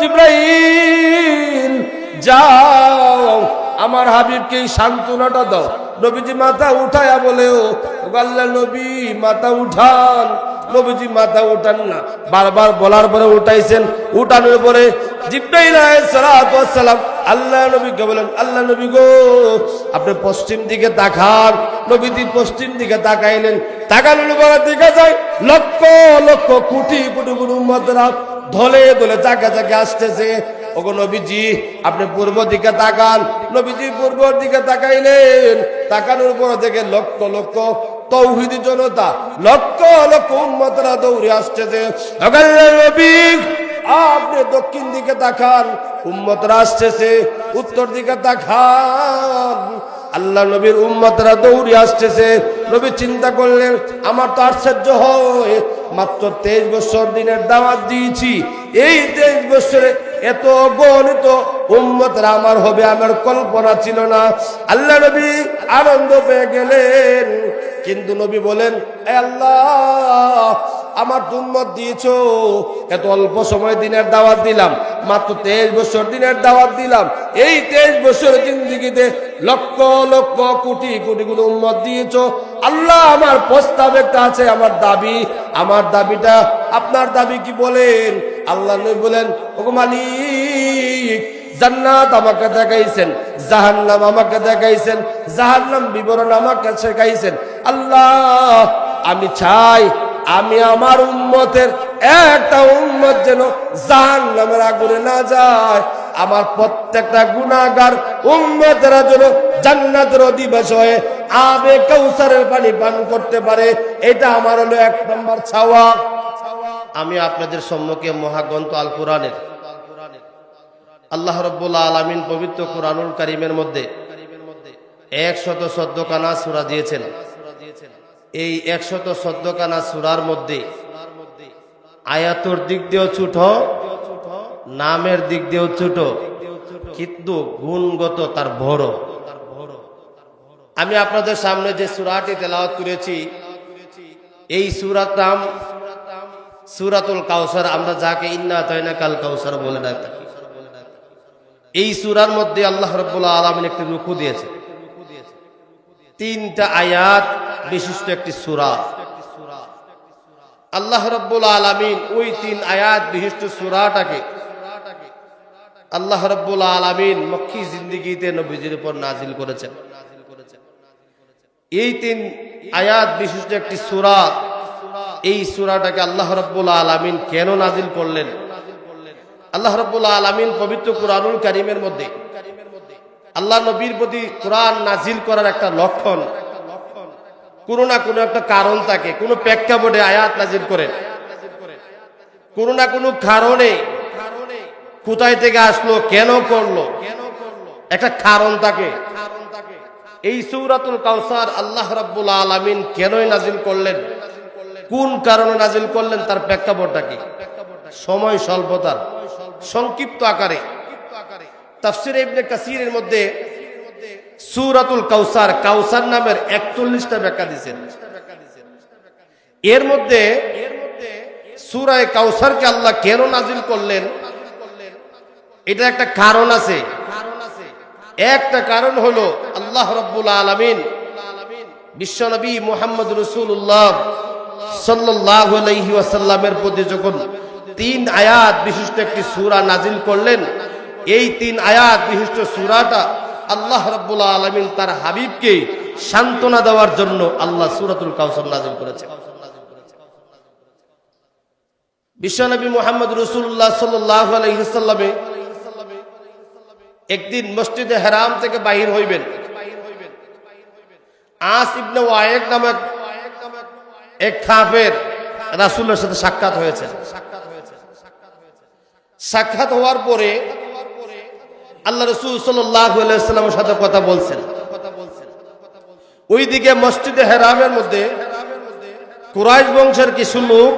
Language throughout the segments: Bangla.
জিব্রাইল, যাও, আমার হাবিবকে এই সান্ত্বনাটা দাও। নবীজি মাথা উঠায়া বলেও আল্লাহ নবী, মাথা উঠান। নবীজি মাথা উঠান না, বারবার বলার পরে উঠাইছেন। উঠানোর পরে জিব্রাইল সালাম আল্লাহ নবীকে বলেন, আল্লাহ নবী গো, আপনি পশ্চিম দিকে তাকান। নবীজি পশ্চিম দিকে তাকাইলেন। তাকানোর পরে দিকে যায়, লক্ষ লক্ষ কোটি কোটি কোটি উম্মতরা ধলে ধলে চাকা চাকে আসতেছে। ওগো নবীজি, আপনি পূর্ব দিকে তাকান। নবীজি, পূর্ব দিকে তাকাইলেন। তাকানোর পর থেকে লক্ষ লক্ষ তৌহিদি জনতা, লক্ষ লক্ষ উম্মতরা দৌড়ে আসতেছে। আপনি দক্ষিণ দিকে তাকান, উম্মতরা আসতেছে। উত্তর দিকে তাকান। আল্লাহ নবীর উম্মতরা দৌড়ে আসতেছে। নবী চিন্তা করলেন, আমার তো আশ্চর্য হয়, মাত্র তেইশ বছর দিনের দাওয়াত দিয়েছি, এই তেইশ বছরে এত গণিত উম্মতরা আমার হবে আমার কল্পনা ছিল না। আল্লাহ নবী আনন্দ পেয়ে গেলেন, কিন্তু নবী বলেন আল্লাহ আমার উম্মত দিয়েছ। এত অল্প সময় দিনের দাওয়াত দিলাম, মাত্র তেইশ বছর দিনের দাওয়াত দিলাম। এই তেইশ বছর জিন্দিগিতে লক্ষ লক্ষ, কোটি কোটি কোটি উম্মত দিয়েছ। আল্লাহ আমার প্রস্তাব একটা আছে, আমার দাবি। আমার দাবিটা, আপনার দাবি কি বলেন? আল্লাহ নবী বলেন মালিক, জান্নাত আমাকে দেখাইছেন, জাহান্নাম আমাকে দেখাইছেন, জাহান্নাম বিবরণ আমাকে শেখাইছেন। আল্লাহ, আমি চাই আমি আমার উম্মতের একটা উম্মত যেন জাহান নামের আগুনে না যায়। আমার প্রত্যেকটা গুণাগার উম্মতেরা যেন জান্নাতের অধিবাস হয়ে আবে কৌসারের পানি পান করতে পারে। এটা আমার হলো এক নম্বর ছাওয়া। আমি আপনাদের সম্মুখে মহাগ্রন্থ আল কোরআনের আল্লাহ রব্বুল্লাহ আলমিন পবিত্র কোরআনুল কারিমের মধ্যে একশত সদ্যকানা সুরা দিয়েছেন। এই একশত সদ্যকানা সুরার মধ্যে আয়াতর দিক দিয়েও ছুট, নামের দিক দিয়েও ছুট, কিন্তু গুণগত তার বড় আমি আপনাদের সামনে যে সুরাটি তেলাওয়াত করেছি, এই সুরাত নাম সুরাতুল কাউসার। আমরা যাকে ইন্না তয়না কাল কাউসার বলে ডাক। এই সুরার মধ্যে আল্লাহ রব্বুল্লাহ আলমিন একটি রুকু দিয়েছে তিনটা আয়াত বিশিষ্ট একটি সুরা। আল্লাহ রব্বুল আলমিন ওই তিন আয়াত বিশিষ্ট সুরাটাকে আল্লাহ রব্বুল আলমিন মক্কি জিন্দিগিতে নবীজির উপর নাজিল করেছেন। এই তিন আয়াত বিশিষ্ট একটি সুরা, এই সুরাটাকে আল্লাহ রব্বুল আলমিন কেন নাজিল করলেন? আল্লাহ রব্বুল্লাহ আলমিন পবিত্র কোরআনুল কারিমের মধ্যে আল্লাহ নবীর প্রতি কোরআন নাজিল করার একটা লক্ষণ কোনো না কোনো একটা কারণ থাকে, কোনো প্রেক্ষাপটে আয়াত নাজিল করেন কোনো না কোনো কারণে কোথায় থেকে আসলো, কেন করল, একটা কারণ থাকে। এই সৌরাতুল কাউসার আল্লাহ রাব্বুল আলমিন কেনই নাজিল করলেন? কোন কারণে নাজিল করলেন, তার প্রেক্ষাপটটা কি? সময় স্বল্পতার, সংক্ষিপ্ত আকারে। তাফসির ইবনে কাসিরের মধ্যে সুরাতুল কাউসার কাউসার নামের একচল্লিশটা ব্যাখ্যা দিয়েছেন। এর মধ্যে সুরায় কাউসারকে আল্লাহ কেন নাজিল করলেন? এটা একটা কারণ আছে। একটা কারণ হলো আল্লাহ রব্বুল আলমিন বিশ্বনবী মোহাম্মদ রসুল্লাহ সাল্লাহ প্রতি যখন তিন আয়াত বিশিষ্ট একটি সুরা নাজিল করলেন, এই তিন আয়াত বিশিষ্ট সুরাটা আল্লাহ রব্বুল আলমিন তার হাবিবকে সান্ত্বনা দেওয়ার জন্য আল্লাহ সুরাতুল কাউসার নাজিল করেছে বিশ্বনবী মোহাম্মদ রসুল্লাহ সাল্লাহ একদিন মসজিদে হেরাম থেকে বাহির হইবেন। সাথে সাক্ষাৎ হয়েছে। সাক্ষাৎ হওয়ার পরে আল্লাহ রসুল সাল্লামের সাথে কথা বলছেন। ওইদিকে মসজিদে হেরামের মধ্যে কুরাইশ বংশের কিছু লোক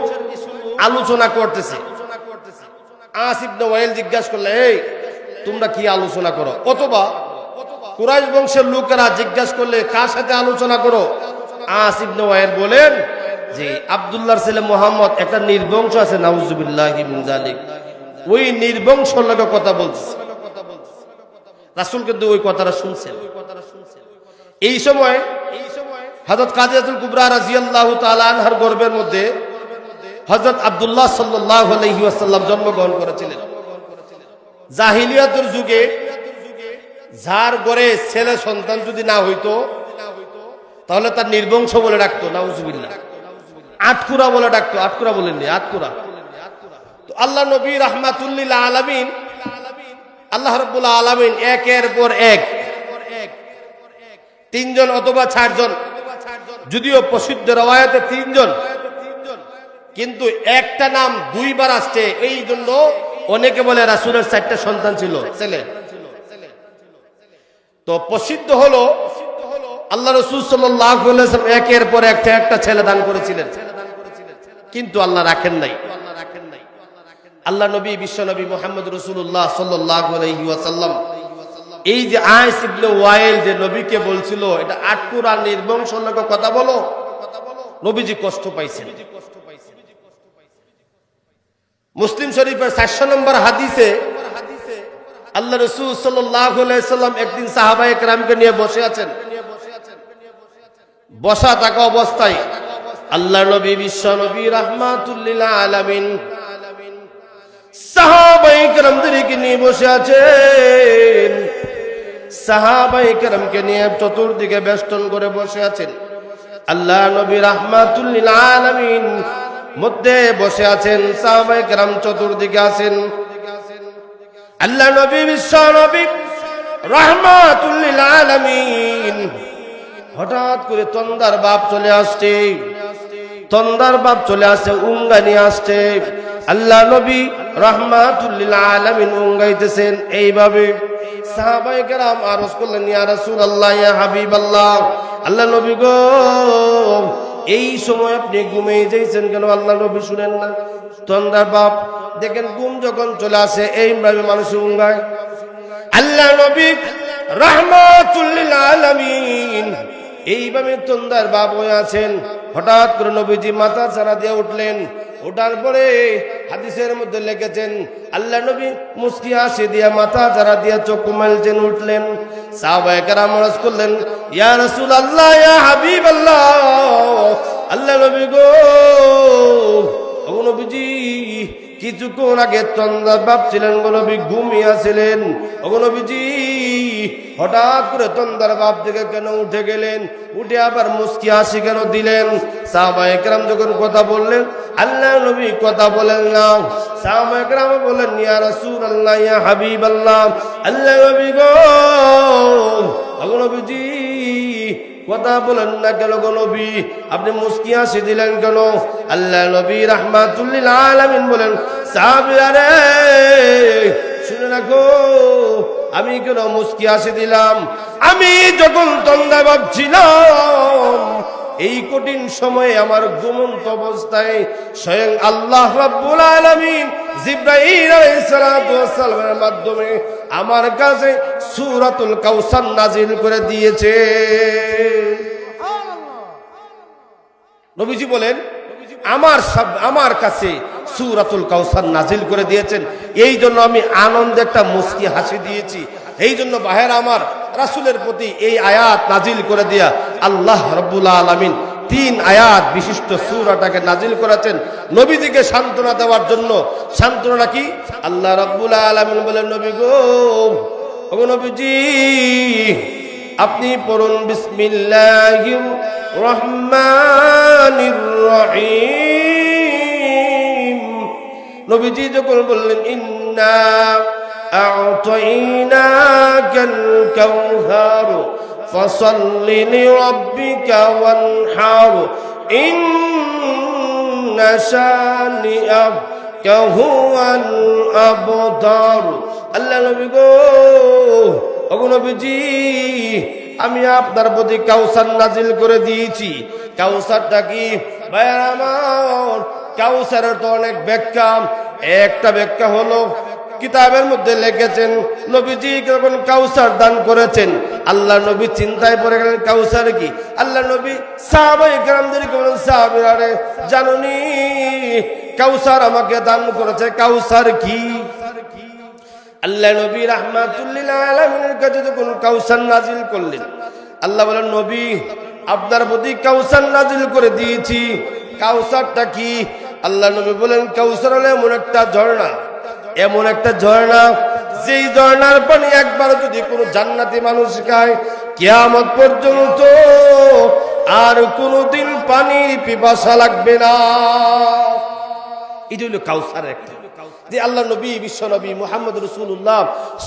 আলোচনা করতেছে। জিজ্ঞাসা করলে তোমরা কি আলোচনা করো? অথবা বংশের লোকেরা জিজ্ঞাসা করলে, কার সাথে আলোচনা করো? বলেন যে মোহাম্মদ একটা নির্বংশ আছে, নাউজুবিল্লাহ ওই নির্বংশ লোকের কথা বলছে রাসুল কিন্তু ওই কথাটা শুনছেন। এই সময় এই সময় হজরত কাজিয়াতুল কুবরা রাজিয়াল্লাহু তাআলা আনহার গর্বের মধ্যে হজরত আবদুল্লাহ ওয়াসাল্লাম জন্মগ্রহণ করেছিলেন। জাহিলিয়াতের যুগে যার গড়ে ছেলে সন্তান যদি না হইতো, তাহলে তার নির্বংশ বলে ডাকতো, নাউজুবিল্লাহ। আটকুরা বলে ডাকতো, আটকুরা বলেননি, আটকুরা। তো আল্লাহ নবী রহমাতুল্লিল আলামিন আল্লাহ রব্বুল আলামিন একের পর এক তিনজন অথবা চারজন, যদিও প্রসিদ্ধ রবায়তে তিনজন, কিন্তু একটা নাম দুইবার আসছে এই জন্য অনেকে বলে রাসুলের চারটা সন্তান ছিল, ছেলে। তো প্রসিদ্ধ হলো, আল্লাহ রসুল সাল্লাম একের পর একটা একটা ছেলে দান করেছিলেন। কিন্তু আল্লাহ রাখেন নাই। আল্লাহ নবী, বিশ্ব নবী মোহাম্মদ রসুল্লাহ সাল্লাম এই যে আয়স ইবনে ওয়াইল যে নবীকে বলছিল, এটা আটকুর আর নির্বংশ কথা বলো। নবীজি কষ্ট পাইছেন। মুসলিম শরীফের চারশো নম্বর হাদিসে আল্লাহ রসুল সাল্লাম একদিন সাহাবায়ে রামকে নিয়ে বসে আছেন। বসা থাকা অবস্থায় আল্লাহ নবী, বিশ্ব নবী রহমাতুল্লিল আলামিন নিয়ে বসে আছেন নিয়ে চতুর্দিকে করে বসে আছেন। আল্লাহ নবী মধ্যে বসে আছেন। চতুর্দিকে আছেন। আল্লাহ নবী হঠাৎ করে তন্দার বাপ চলে আসছে। তন্দার বাপ চলে আসছে উঙ্গা নিয়ে আসছে। আল্লাহ নবী রহমাতুল্লিল আলামিন উঙ্গাইতেছেন এইভাবে। সাহাবাই কেরাম আরজ করলেন, ইয়া রাসূলুল্লাহ, ইয়া হাবিবাল্লাহ, আল্লাহ নবী গো, এই সময় আপনি ঘুমিয়ে যাইছেন কেন? আল্লাহ নবী শুনেন না। তন্দার বাপ, দেখেন ঘুম যখন চলে আসে এইভাবে মানুষ উঙ্গায় আল্লাহ নবী রহমাতুল্লিল আলামিন এইভাবে তন্দার বাপ হয়ে আছেন। হঠাৎ করে নবীজি মাথা ছাড়া দিয়ে উঠলেন। ওঠার পরে হাদিসের মধ্যে লেগেছেন আল্লাহ নবী মুস্কি হাসি দিয়া মাথা ছাড়া দিয়া চোখ মাইলছেন উঠলেন। করলেন, ইয়া রাসূলুল্লাহ, ইয়া হাবিবাল্লাহ। আল্লাহ আল্লাহ নবী গো নবীজি কিছুক্ষণ আগে তন্দার বাপ ছিলেন গনবী ঘুমিয়েছিলেন অগনবীজি হঠাৎ করে তন্দার বাপ থেকে কেন উঠে গেলেন? উঠে আবার মুস্কি হাসি কেন দিলেন? সাহবাহাম যখন কথা বললেন, আল্লাহ নবী কথা বলেন না। সাহবাহাম বলেন ইয়া রাসূল আল্লাহ ইয়া হাবিব আল্লাহ আল্লাহ নবী গো। অগনবীজি কথা বলেন না কেন গো নবী? আপনি মুস্কি হাসি দিলেন কেন? আল্লাহ নবী রাহমাতুল্লিল আলামিন বলেন সাহাবীরা রে শুনে রাখো, আমি কেন মুস্কি হাসি দিলাম? আমি যখন তন্দা ভাবছিলাম এই কঠিন সময়ে আমার ঘুমন্ত অবস্থায় স্বয়ং আল্লাহ রাব্বুল আলামিন মাধ্যমে আমার কাছে সূরাতুল কাউসার নাজিল করে দিয়েছে। নবীজি বলেন, আমার সব, আমার কাছে সুরাতুল কাউসার নাজিল করে দিয়েছেন। এই জন্য আমি আনন্দে একটা মুস্কি হাসি দিয়েছি। এই জন্য বাহের আমার রাসুলের প্রতি এই আয়াত নাজিল করে দিয়া আল্লাহ রব্বুল আলমিন তিন আয়াত বিশিষ্ট সুরাটাকে নাজিল করেছেন। নবীদিকে সান্ত্বনা দেওয়ার জন্য। সান্ত্বনা কি? আল্লাহ রব্বুল আলমিন বলেন, নবী গো নবীজি, আপনি পড়ুন রহিম। নবীজি যখন বললেন, ইন্না আ'তাইনাকাল কাউসার ফসল্লি লিরাব্বিকা ওয়ানহার ইন্না শানিআকা হুয়াল আবতার আল্লাহ নবী গো, ওগো আমি আপনার প্রতি কাউসার নাজিল করে দিয়েছি। কাউসারটা কি? ভাইয়ার আমার, কাউসারের তো অনেক ব্যাখ্যা। একটা ব্যাখ্যা হলো কিতাবের মধ্যে লিখেছেন, নবীজি যখন কাউসার দান করেছেন? আল্লাহ নবী চিন্তায় পড়ে গেলেন, কাউসার কি? আল্লাহ নবী সাহাবাই গ্রামদেরকে বলেন সাহাবিরা রে জানুনি, কাউসার আমাকে দান করেছে, কাউসার কি? আল্লাহ নবী রাহমাতুল্লিল আলমিনের কাছে যখন কাউসার নাজিল করলেন, আল্লাহ বলেন, নবী, আপনার প্রতি কাউসার নাজিল করে দিয়েছি, কাউসারটা কি? আল্লাহ নবী বলেন, কাউসার হলো এমন একটা ঝর্ণা এমন একটা ঝর্ণা, যেই ঝর্ণার পানি একবার যদি কোনো জান্নাতি মানুষ খায়, কিয়ামত পর্যন্ত আর কোনোদিন পানি পিপাসা লাগবে না। এটা হলো কাউসার একটা আল্লাহ নবী, বিশ্ব নবী মোহাম্মদ রসুল্লাহ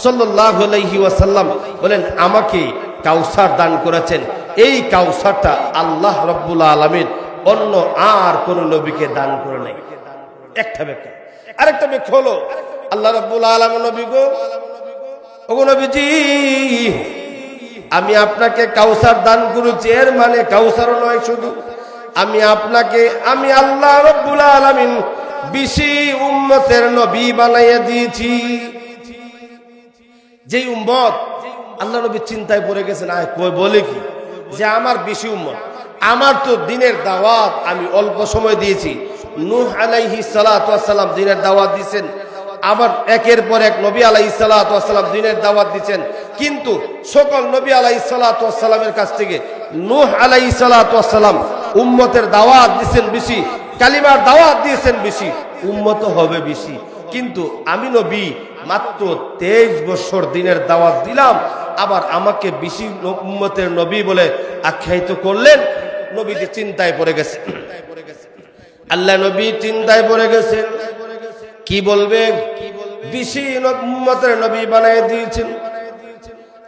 সাল্লাহ আলাইহি ওয়াসাল্লাম বলেন, আমাকে কাউসার দান করেছেন। এই কাউসারটা আল্লাহ রব্বুল আলমিন অন্য আর কোন নবীকে দান করে নাই। একটা ব্যাখ্যা। আরেকটা ব্যাখ্যা হলো আল্লাহ রব্বুল আলম নবী গো। ওগো নবীজি, আমি আপনাকে কাউসার দান করেছি, এর মানে কাউসারও নয় শুধু। আমি আপনাকে, আমি আল্লাহ রব্বুল আলামিন বেশি উম্মতের নবী বানাইয়া দিয়েছি। যে উম্মত, আল্লাহ নবী চিন্তায় পড়ে গেছেন, আয়, কই, বলে কি? যে আমার বেশি উম্মত। আমার তো দিনের দাওয়াত আমি অল্প সময় দিয়েছি। নূহ আলাইহি সালাম দিনের দাওয়াত দিয়েছেন। আবার একের পর এক নবী আলাই সালাম দিনের দাওয়াত দিচ্ছেন। কিন্তু সকল নবী আলাই সালামের কাছ থেকে নূহ আলাই সালাম উম্মতের দাওয়াত দিচ্ছেন বেশি, কালিমার দাওয়াত দিয়েছেন বেশি, উম্মত হবে বেশি। কিন্তু আমি নবী মাত্র তেইশ বছর দিনের দাওয়াত দিলাম, আবার আমাকে বেশি উম্মতের নবী বলে আখ্যায়িত করলেন, নবীজি চিন্তায় পড়ে গেছে আল্লাহ নবী চিন্তায় পড়ে গেছেন। কি বলবে? উম্মতের নবী বানায় দিয়েছেন।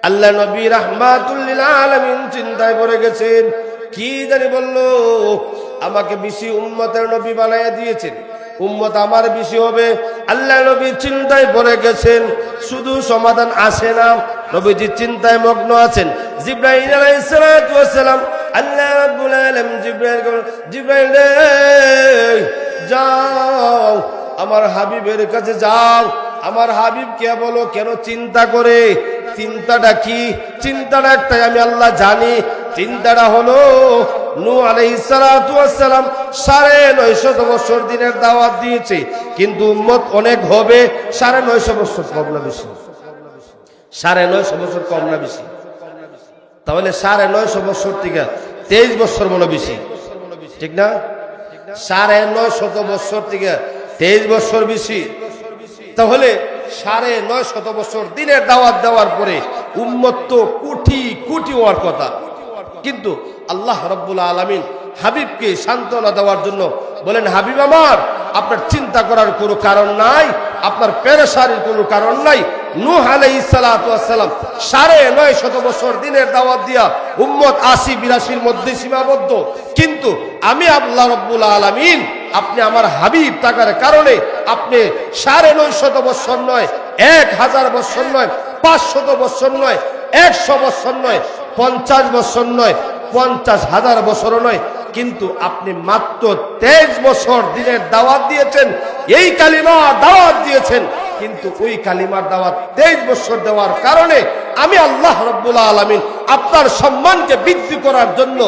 আল্লাহ নবী রাহমাতুল্লিল আলামিন চিন্তায় পড়ে গেছেন। কি জানি বলল? আমাকে বেশি উম্মতের নবী বানায় দিয়েছেন। উম্মত আমার বেশি হবে। আল্লাহ নবী চিন্তায় পড়ে গেছেন। শুধু সমাধান আসে না। নবীজি চিন্তায় মগ্ন আছেন। জিব্রাহিম আলাইহিস সালাম আল্লাহ রাব্বুল আলামিন জিব্রাইল জিব্রাইল যাও। আমার হাবিবের কাছে যাও। আমার হাবিব কে বলো, কেন চিন্তা করে? চিন্তাটা কি? চিন্তাটা একটাই, আমি আল্লাহ জানি। চিন্তাটা হলো নু সাড়ে দিনের দাওয়াত কিন্তু অনেক হবে, সাড়ে নয়শো বছর বেশি। সাড়ে নয়শো বছর কম না বেশি। তাহলে সাড়ে নয়শো থেকে তেইশ বছর মনে বেশি। ঠিক না? সাড়ে নয় শত বছর থেকে তেইশ বছর বেশি। তাহলে সাড়ে নয় শত বছর দিনের দাওয়াত দেওয়ার পরে উন্মত্ত কোটি কোটি হওয়ার কথা। কিন্তু আল্লাহ রব্বুল আলমিন হাবিবকে সান্ত্বনা দেওয়ার জন্য বলেন, হাবিব আমার, আপনার চিন্তা করার কোনো কারণ নাই, আপনার পেরেশানির কোনো কারণ নাই নূহ ওয়াসসালাম সাড়ে নয় শত বছর দিনের দাওয়াত দিয়া উম্মত আশি বিরাশির মধ্যে সীমাবদ্ধ। কিন্তু আমি আল্লাহ রব্বুল আলামিন, আপনি আমার হাবিব থাকার কারণে আপনি সাড়ে নয় শত বছর নয়, এক হাজার বছর নয় পাঁচশত বছর নয়, একশো বছর নয়, পঞ্চাশ বছর নয়, পঞ্চাশ হাজার বছরও নয়, কিন্তু আপনি মাত্র তেইশ বছর দিনের দাওয়াত দিয়েছেন, এই কালিমার দাওয়াত দিয়েছেন কিন্তু ওই কালিমার দাওয়াত তেইশ বছর দেওয়ার কারণে আমি আল্লাহ রব্বুল আলমিন আপনার সম্মানকে বৃদ্ধি করার জন্য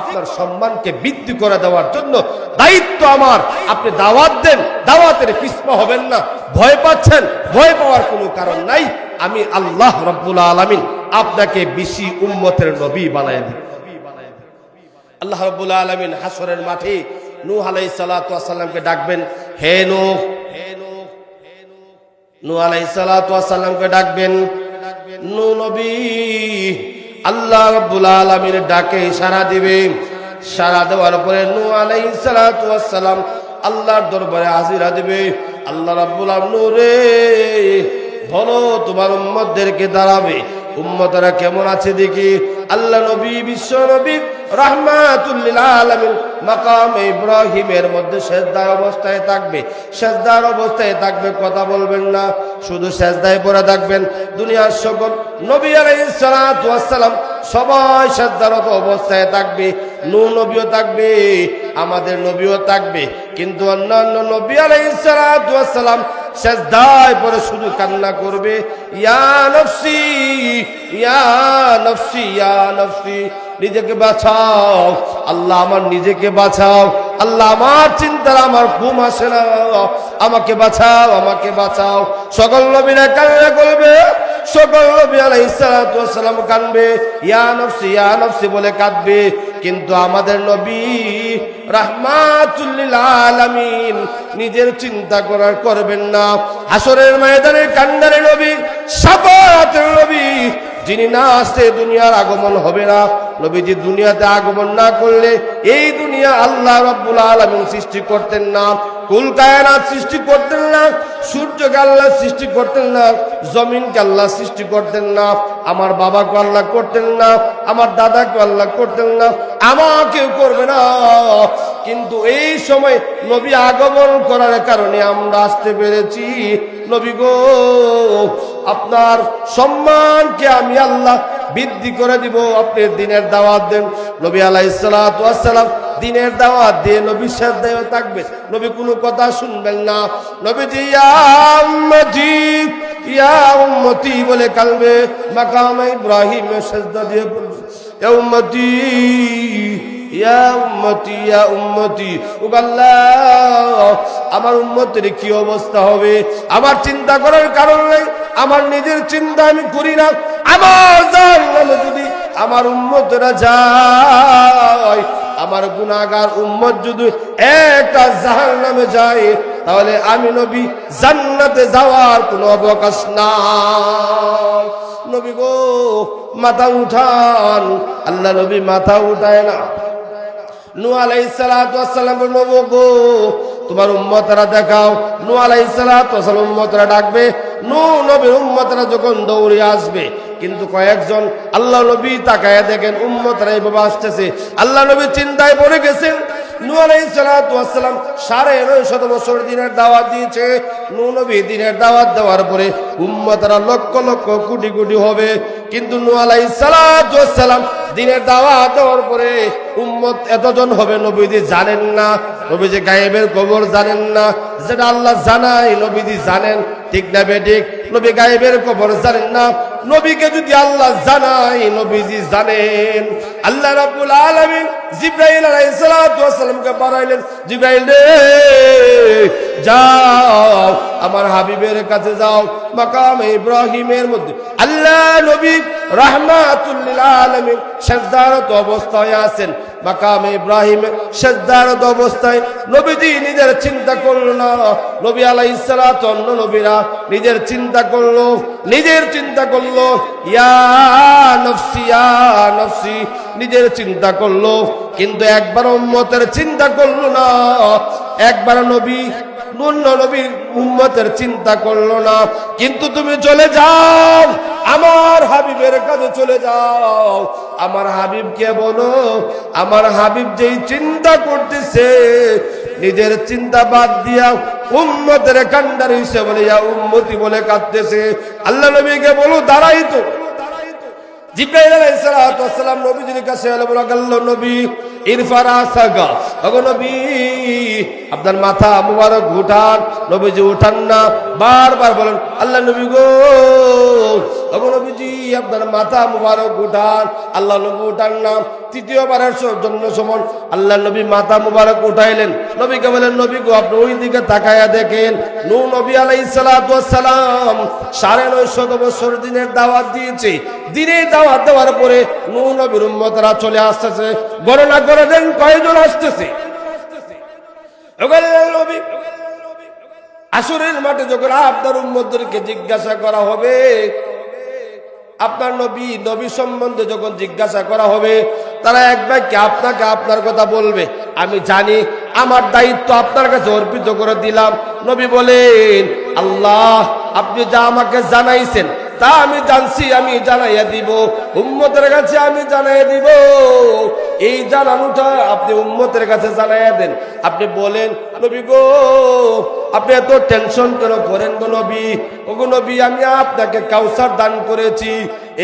আপনার সম্মানকে বৃদ্ধি করে দেওয়ার জন্য দায়িত্ব আমার। আপনি দাওয়াত দেন, দাওয়াতের পিসমা হবেন না, ভয় পাচ্ছেন, ভয় পাওয়ার কোনো কারণ নাই। আমি আল্লাহ রব্বুল আলমিন আপনাকে বেশি উম্মতের নবী বানায় দিই আল্লাহ রব্বুল আলমিন হাসরের মাঠে নূ আলাই সালাতামকে ডাকবেন হে নূ নূ আলাই সালাতামকে ডাকবেন। নূ নবী আল্লাহ রব্বুল আলমিন ডাকে সারা দিবে। সারা দেওয়ার পরে নূ আলাই সালাতাম আল্লাহর দরবারে হাজিরা দিবে। আল্লাহ রব্বুল নূরে বলো তোমার উম্মতদেরকে দাঁড়াবে। উম্মতরা কেমন আছে দেখি? আল্লাহ নবী, বিশ্ব নবী ইব্রাহিমের মধ্যে অবস্থায় থাকবে। সেজদার অবস্থায় থাকবে, কথা বলবেন না। শুধু সেজদায় পরে থাকবেন। দুনিয়ার সকল নবী সবাই অবস্থায় থাকবে। থাকবে, আমাদের নবীও থাকবে। কিন্তু অন্যান্য নবী আলাইসালাম সেজদায় পরে শুধু কান্না করবে, ইয়া নফসি ইয়া নফসি ইয়া নফসি, নিজেকে বাঁচাও, আল্লাহ আমার নিজেকে বাঁচাও, আল্লাহ আমার চিন্তার আমার ঘুম আসে না, আমাকে বাঁচাও আমাকে বাঁচাও। সকল নবীরা কান্না করবে, সকল নবী আলাইসালাম কানবে, ইয়া নফসি ইয়া নফসি বলে কাঁদবে। কিন্তু আমাদের নবী রাহমাতুল্লিল আলামিন নিজের চিন্তা করার করবেন না। হাসরের ময়দানের কান্দারে নবী সাফাতের নবী, যিনি না আসতে দুনিয়ার আগমন হবে না নবীজি দুনিয়াতে আগমন না করলে এই দুনিয়া আল্লাহ রব্বুল আলমিন সৃষ্টি করতেন না। কুল কায়নাত সৃষ্টি করতেন না, সূর্যকে আল্লাহ সৃষ্টি করতেন না, জমিনকে আল্লাহ সৃষ্টি করতেন না, আমার বাবাকে আল্লাহ করতেন না, আমার দাদাকে আল্লাহ করতেন না, আমাকেও করবে না। কিন্তু এই সময় নবী আগমন করার কারণে আমরা আসতে পেরেছি। নবী গো, আপনার সম্মানকে আমি আল্লাহ বৃদ্ধি করে দিব, আপনি দিনের দাওয়াত দেন। নবী আলাইসালাম দিনের দাওয়াত দিয়ে নবী শ্রদ্ধায় থাকবে। নবী কোনো কথা শুনবেন না। নবীজি, ইয়া উম্মতি বলে কালবে। মাকাম ইব্রাহিম সেজদা দিয়ে উম্মতি আমার উম্মতের কি অবস্থা হবে? আমার চিন্তা করার কারণ নেই, আমার নিজের চিন্তা আমি করি না। আমার যদি আমার উম্মতরা যায়, আমার গুনাহগার উম্মত যদি একটা জাহান্নামে যায়, তাহলে আমি নবী জান্নাতে যাওয়ার কোনো অবকাশ না নবী গো, মাথা উঠান। আল্লাহ নবী মাথা উঠায় না। নু আলাইসালাম নবো গো তোমার উম্মতরা দেখাও। নু আলাইসালাম উম্মতরা ডাকবে। নু নবীর উম্মতরা যখন দৌড়ে আসবে, কিন্তু কয়েকজন আল্লাহ নবী তাকায় দেখেন উম্মতরা এইভাবে আসতেছে। আল্লাহ নবী চিন্তায় পড়ে গেছেন। নু আলাইসালাম সাড়ে নয় শত দিনের দাওয়াত দিয়েছে। নু দিনের দাওয়াত দেওয়ার পরে উম্মতরা লক্ষ লক্ষ কোটি কোটি হবে। কিন্তু নু আলাইসালাম দিনের দাওয়াত দেওয়ার পরে উম্মত এতজন হবে নবীজি জানেন না, নবীজি গায়েবের খবর জানেন না, যেটা আল্লাহ জানাই নবীজি জানেন, ঠিক না বেঠিক নবী গায়েবের খবর জানেন না নবীকে যদি আল্লাহ জানাই নবীজি জানেন। আল্লাহ রাব্বুল আলামিন জিব্রাইল আলাইহিস বাড়াইলেন, জিব্রাইল রে, যাও, আমার হাবিবের কাছে যাও, মাকাম ইব্রাহিমের মধ্যে। আল্লাহ নবী রাহমাতুল্লিল আলামিন সেজদারত অবস্থায় আছেন। মাকাম ইব্রাহিম সেজদারত অবস্থায় নবীজি নিজের চিন্তা করল না। নবী আলাইহিস সালাতু অন্য নবীরা নিজের চিন্তা করল, নিজের চিন্তা করল, ইয়া নফসি ইয়া নফসি, নিজের চিন্তা করল। কিন্তু একবার উম্মতের চিন্তা করল না। একবার নবী অন্য নবীর উম্মতের চিন্তা করল না। কিন্তু তুমি চলে যাও। আমার হাবিবের কাছে চলে যাও। আমার হাবিবকে বলো? আমার হাবিব যেই চিন্তা করতেছে, নিজের চিন্তা বাদ দিয়া উম্মতের কান্ডার হিসেবে বলে, ইয়া উম্মতি বলে কাঁদতেছে। আল্লাহ নবীকে বলো, দাঁড়াই তো। জিব্রাইল আলাইহিস সালাম নবীজির কাছে বলা গেল নবী আপনার মাথা মুবারক উঠান, নবীজি উঠান না, বারবার বলেন, আল্লাহ নবী গো আপনার মাথা মুবারক উঠান, আল্লাহ নবী উঠান না, তৃতীয়বারের জন্য সমন, আল্লাহ নবী মাথা মুবারক উঠাইলেন। নবীকে বলেন, নবী গো, আপনি ওই দিকে তাকায়া দেখেন, নূ নবী ওয়াস সালাম সাড়ে নয় শত বছর দিনের দাওয়াত দিয়েছে। দিনে দাওয়াত দেওয়ার পরে নূ নবীর চলে আসতেছে। গণনা করে দেন কয়জন আসতেছে? আসরের মাঠে যখন আপনার উম্মতদেরকে জিজ্ঞাসা করা হবে, আপনার নবী নবী সম্বন্ধে যখন জিজ্ঞাসা করা হবে, তারা এক বাক্যে আপনাকে আপনার কথা বলবে। আমি জানি, আমার দায়িত্ব আপনার কাছে অর্পিত করে দিলাম। নবী বলেন, আল্লাহ, আপনি যা আমাকে জানাইছেন তা আমি জানছি, আমি জানাইয়া দিব। উম্মতের কাছে আমি জানাইয়া দিব। এই জানানোটা আপনি উম্মতের কাছে জানাইয়া দেন। আপনি বলেন, নবী গো, আপনি এত টেনশন কেন করেন গো নবী? ও গো নবী, আমি আপনাকে কাউসার দান করেছি।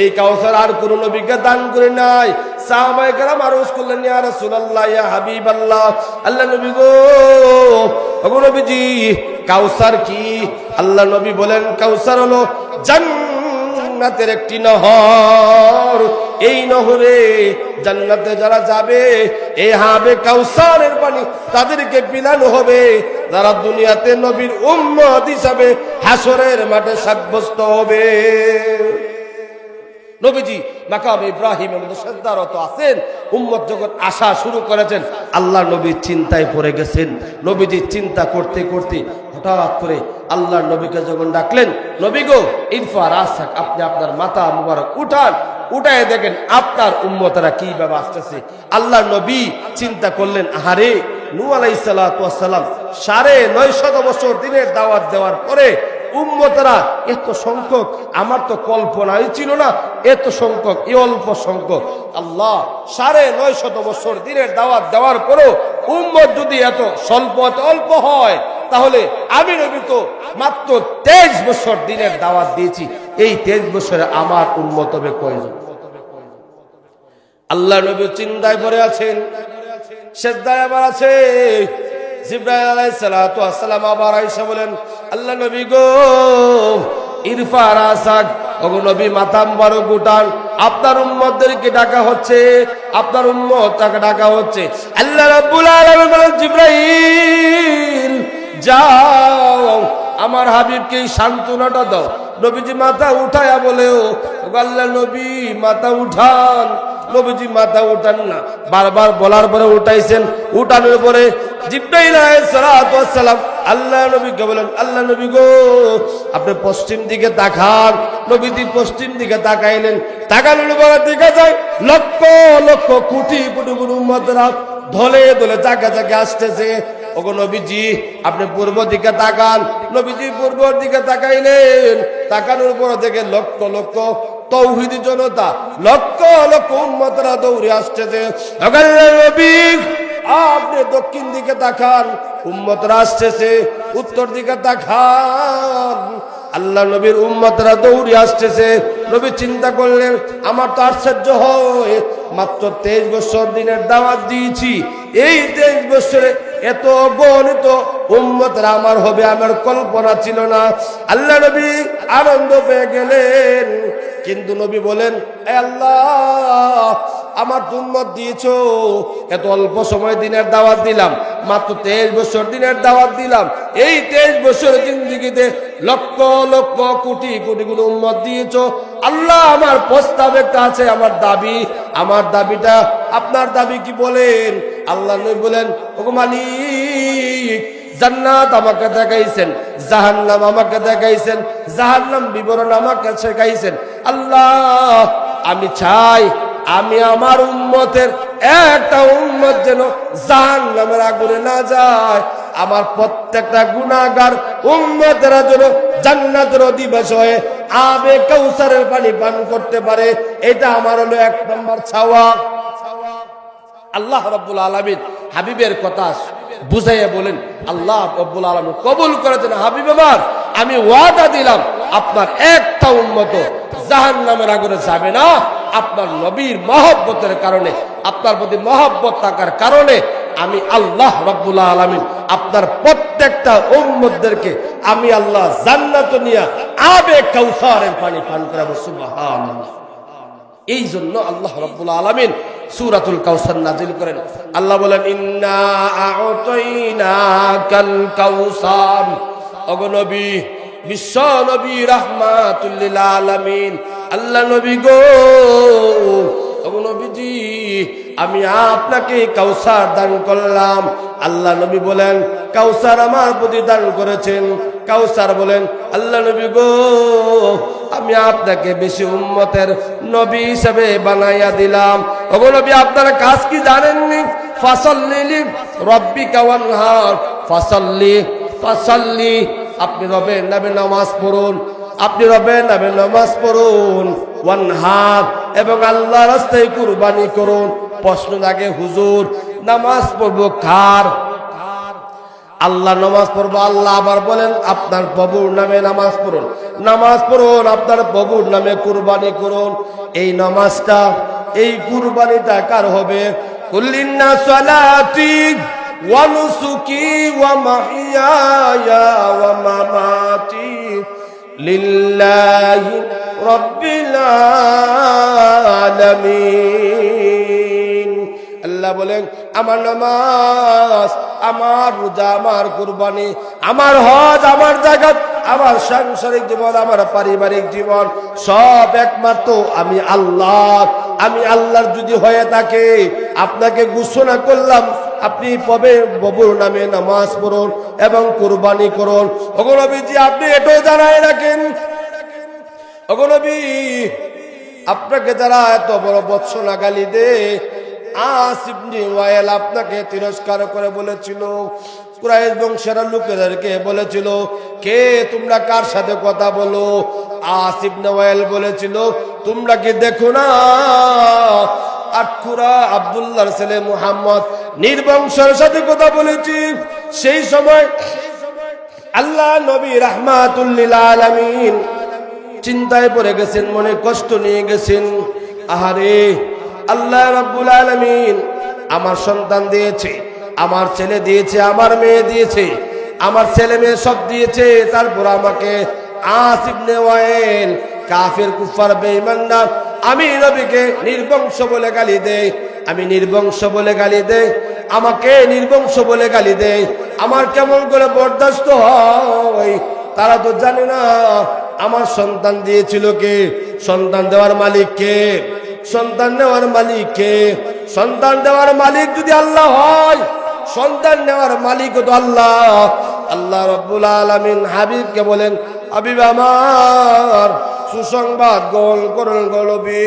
এই কাউসার আর কোন নবীকে দান করে নাই। সাহাবায়ে কেরাম আরজ করলেন, ইয়া রাসূলুল্লাহ, ইয়া হাবিবাল্লাহ, আল্লাহ নবী গো, ওগো নবীজি, কাউসার কি? আল্লাহ নবী বলেন, কাউসার হলো জান্নাতের একটি নহর। এই নহরে জান্নাতে যারা যাবে এই হাবে কাউসারের পানি তাদেরকে পিলানো হবে। যারা দুনিয়াতে নবীর উম্মত হিসাবে হাসরের মাঠে সাব্যস্ত হবে। নবীজি মাকাম ইব্রাহিম শ্রদ্ধারত আছেন, উম্মত যখন আসা শুরু করেছেন, আল্লাহ নবীর চিন্তায় পড়ে গেছেন। নবীজি চিন্তা করতে করতে হঠাৎ করে আল্লাহ নবীকে যখন ডাকলেন, নবী গো ইরফা রাসাক আপনি আপনার মাথা মুবারক উঠান, উঠায় দেখেন আপনার উম্মতরা কীভাবে আসতেছে। আল্লাহ নবী চিন্তা করলেন, আহারে নু সাড়ে নয় দিনের দাওয়াত দেওয়ার পরে এত সংখ্যক, আমার তো ছিল না, এত সংখ্যক, এ অল্প সংখ্যক। আল্লাহ, সাড়ে নয় দিনের দাওয়াত দেওয়ার পরেও উম্মত যদি এত স্বল্প অল্প হয় তাহলে আমি নবী তো মাত্র তেইশ বছর দিনের দাওয়াত দিয়েছি। এই তেইশ বছরে আমার উন্মত হবে কয়জন? আল্লাহ নবী চিন্তায় পড়ে আছেন আপনার উম্মতদেরকে ডাকা হচ্ছে, আপনার উম্মত তাকে ডাকা হচ্ছে। আল্লাহ রাব্বুল আলামিন বলেন, জিব্রাইল যাও, আমার হাবিবকে এই সান্ত্বনাটা দাও। নবীজি মাথা উঠায়া বলেও ওগো আল্লাহ নবী, মাথা উঠান। নবীজি মাথা উঠান না। বারবার বলার পরে উঠাইছেন। উঠানোর পরে বলেন, আল্লাহ নবী গো পশ্চিম দিকে তাকান। পশ্চিম দিকে তাকাইলেন। যায়, লক্ষ লক্ষ ধলে ধলে জায়গা জায়গা আসতেছে। ওগো নবীজি, আপনি পূর্ব দিকে তাকান। নবীজি পূর্ব দিকে তাকাইলেন। তাকানোর পর থেকে লক্ষ লক্ষ তৌহিদি জনতা, লক্ষ লক্ষ উম্মতরা দৌড়ে আসতেছে। আপনি দক্ষিণ দিকে তাকান, উম্মতরা আসতেছে। উত্তর দিকে তাকান। আল্লাহ নবীর উম্মতরা দৌড়ে আসতেছে। নবী চিন্তা করলেন, আমার তো আশ্চর্য হয়, মাত্র তেইশ বছর দিনের দাওয়াত দিয়েছি। এই তেইশ বছরে এত গণিত উম্মতরা আমার হবে, আমার কল্পনা ছিল না। আল্লাহ নবী আনন্দ পেয়ে গেলেন। কিন্তু নবী বলেন আল্লাহ আমার উম্মত দিয়েছ। এত অল্প সময় দিনের দাওয়াত দিলাম, মাত্র তেইশ বছর দিনের দাওয়াত দিলাম। এই তেইশ বছর জিন্দিগিতে লক্ষ লক্ষ, কোটি কোটি কোটি উম্মত দিয়েছ। আল্লাহ আমার প্রস্তাব একটা আছে, আমার দাবি। আমার দাবিটা, আপনার দাবি কি বলেন? আল্লাহ নই বলেন, ওগো জান্নাত আমাকে দেখাইছেন, জাহান্নাম আমাকে দেখাইছেন, জাহান্নাম বিবরণ আমাকে শেখাইছেন। আল্লাহ, আমি চাই আমি আমার উম্মতের একটা উম্মত যেন জাহান্নামের আগুনে না যায়। আমার প্রত্যেকটা গুণাগার উম্মতেরা যেন জান্নাতের অধিবাস হয়ে আবে কৌসারের পানি পান করতে পারে। এটা আমার হলো এক নম্বর ছাওয়া। আল্লাহ রব্বুল আলমিন হাবিবের কথা বুঝাইয়া বলেন, আল্লাহ রব্বুল আলমিন কবুল করেছেন। হাবিব আমার, আমি ওয়াদা দিলাম, আপনার একটা উন্মত জাহান নামের আগুনে যাবে না। আপনার নবীর মহব্বতের কারণে, আপনার প্রতি মহব্বত থাকার কারণে আমি আল্লাহ রব্বুল আলমিন আপনার প্রত্যেকটা উম্মতদেরকে আমি আল্লাহ জান্নাত নিয়ে আবে কৌসারের পানি পান করাবো, সুবহানাল্লাহ। এই জন্য আল্লাহ রব্বুল আলমিন সুরাতুল কাউসার নাজিল করেন। আল্লাহ বলেন, ইন্না আ'তাইনাকাল কাউসার। অগনবী বিশ্ব নবী রাহমাতুল্লিল আল্লাহ নবী গো অগনবীজি আমি আপনাকে কাউসার দান করলাম। আল্লাহ নবী বলেন, কাউসার আমার প্রতি দান করেছেন। কাউসার বলেন, আল্লাহ নবী গো, আমি আপনাকে বেশি উম্মতের নবী হিসেবে বানাইয়া দিলাম। ওগো নবী, আপনার কাজ কি জানেননি? ফাসল্লি রব্বি কাওয়ানহার ফাসল্লি ফাসল্লি আপনি রবের নামে নামাজ পড়ুন, আপনি রবের নামে নামাজ পড়ুন, ওয়ান হাফ, এবং আল্লাহ রাস্তায় কুরবানি করুন। প্রশ্ন লাগে, হুজুর, নামাজ পড়ব কার? আল্লাহ নামাজ পড়ব, আল্লাহ আবার বলেন, আপনার প্রভুর নামে নামাজ পড়ুন। নামাজ পড়ুন, আপনার প্রভুর নামে কুরবানি করুন। এই নামাজটা, এই কুরবানিটা কার হবে? কুল্লিন্না সালাতি মাহিয়ায়া ওয়া মামাতি লিল্লাহি রাব্বিল আলামিন। আল্লাহ বলেন, আমার নামাজ, আমার রোজা, আমার কুরবানি, আমার হজ, আমার জাগাত আমার সাংসারিক জীবন, আমার পারিবারিক জীবন, সব একমাত্র আমি আল্লাহ। আমি আল্লাহর যদি হয়ে থাকে, আপনাকে ঘোষণা করলাম আপনি পবে ববুর নামে নামাজ পড়ুন এবং কুরবানি করুন। ওগনবীজি আপনি এটাও জানাই রাখেন। ওগনবী আপনাকে যারা এত বড় বৎসনা গালি দে আসিবনি ওয়াইল আপনাকে তিরস্কার করে বলেছিল বংশের লোকেদেরকে বলেছিল, কে তোমরা কার সাথে কথা বলো? আসিব ওয়াইল বলেছিল, তোমরা কি দেখো না? আটকুরা আব্দুল্লাহর ছেলে মুহাম্মদ। নির্বংশের সাথে কথা বলেছি। সেই সময় আল্লাহ নবী রাহমাতুল্লিল আলামিন চিন্তায় পড়ে গেছেন, মনে কষ্ট নিয়ে গেছেন। আহারে, আল্লাহ রাব্বুল আলামিন আমার সন্তান দিয়েছে, আমার ছেলে দিয়েছে, আমার মেয়ে দিয়েছে, আমার ছেলে মেয়ে সব দিয়েছে। তারপর আমাকে আসিব নেওয়াইল কাফের কুফার বেঈমানরা আমি নবীকে নির্বংশ বলে গালি দেয় আমি নির্বংশ বলে গালি দেয় আমাকে নির্বংশ বলে গালি দেয় আমার কেমন করে বরদাস্ত হয়, তারা তো জানে না। আমার সন্তান দিয়েছিল কে? সন্তান দেওয়ার মালিক কে? সন্তান নেওয়ার মালিক কে? সন্তান দেওয়ার মালিক যদি আল্লাহ হয়, সন্তান নেওয়ার মালিক তো আল্লাহ। আল্লাহ রব্বুল আলমিন হাবিবকে বলেন, হাবিব আমার সুসংবাদ গোল করল গলবি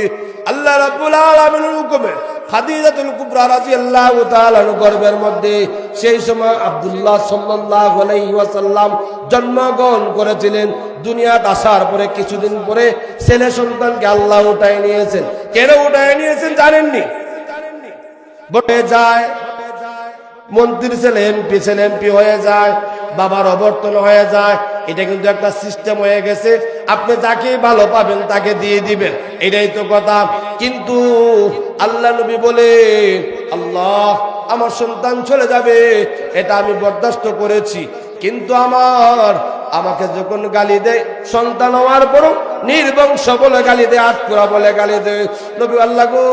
আল্লাহ রব্বুল আলমিনের হুকুমে খাদিজাতুল কুবরা রাদিয়াল্লাহু তাআলা গর্বের মধ্যে সেই সময় আব্দুল্লাহ সাল্লাল্লাহু আলাইহি ওয়াসাল্লাম জন্মগ্রহণ করেছিলেন। দুনিয়াতে আসার পরে কিছুদিন পরে ছেলে সন্তানকে আল্লাহ উঠায় নিয়েছেন। কেন উঠায় নিয়েছেন জানেননি? বটে যায় মন্ত্রী ছেলে, এমপি ছেলে, এমপি হয়ে যায়, বাবার অবর্তন হয়ে যায়। এটা কিন্তু একটা সিস্টেম হয়ে গেছে। আপনি যাকে ভালো পাবেন, তাকে দিয়ে দিবেন। এটাই তো কথা। কিন্তু আল্লাহ নবী বলে, আল্লাহ, আমার সন্তান চলে যাবে, এটা আমি বরদাস্ত করেছি। কিন্তু আমার, আমাকে যখন গালি দেয়, সন্তান হওয়ার পরও নির্বংশ বলে গালি দেয় আটকুরা বলে গালি দেয়। নবী আল্লাহ গো,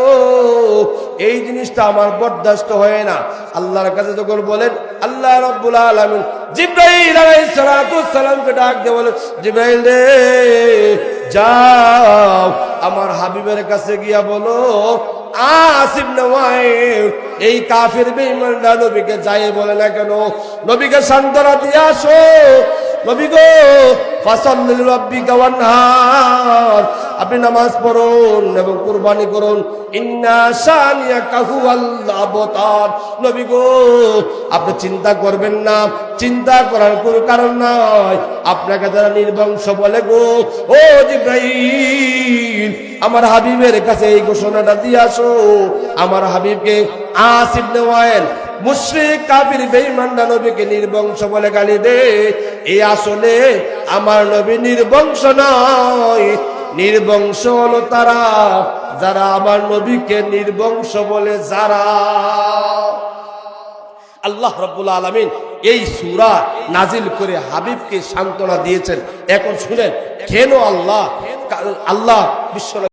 এই জিনিসটা আমার বরদাস্ত হয় না। আল্লাহর কাছে যখন বলেন, আল্লাহ রব্বুল আলামিন জিব্রাইল আলাইহিস সালাতু সালামকে ডাক দিয়ে বলে, জিব্রাইল রে, যাও, আমার হাবিবের কাছে গিয়া বলো আসিব নওয়াইল এই কাফের বেঈমানরা নবীকে যায় বলে না কেন? নবীকে সান্তনা দিয়ে আসো। নবী গো আপনি নামাজ পড়ুন এবং কুরবানি করুন। নবী গো, আপনি চিন্তা করবেন না। চিন্তা করার কোনো কারণ নাই। আপনাকে যারা নির্বংশ বলে গো, ও আমার হাবিবের কাছে এই ঘোষণাটা দিয়ে আসো। আমার হাবিবকে আসিব নেওয়ায়েন মুশ্রিক, কাফির, বেঈমানরা নবীকে নির্বংশ বলে গালি দে আসলে আমার নবী নির্বংশ নয়। নির্বংশ হলো তারা যারা আমার নবীকে নির্বংশ বলে যারা। আল্লাহ রব্বুল আলমিন এই সুরা নাজিল করে হাবিবকে সান্ত্বনা দিয়েছেন। এখন শুনেন, কেন আল্লাহ আল্লাহ বিশ্ব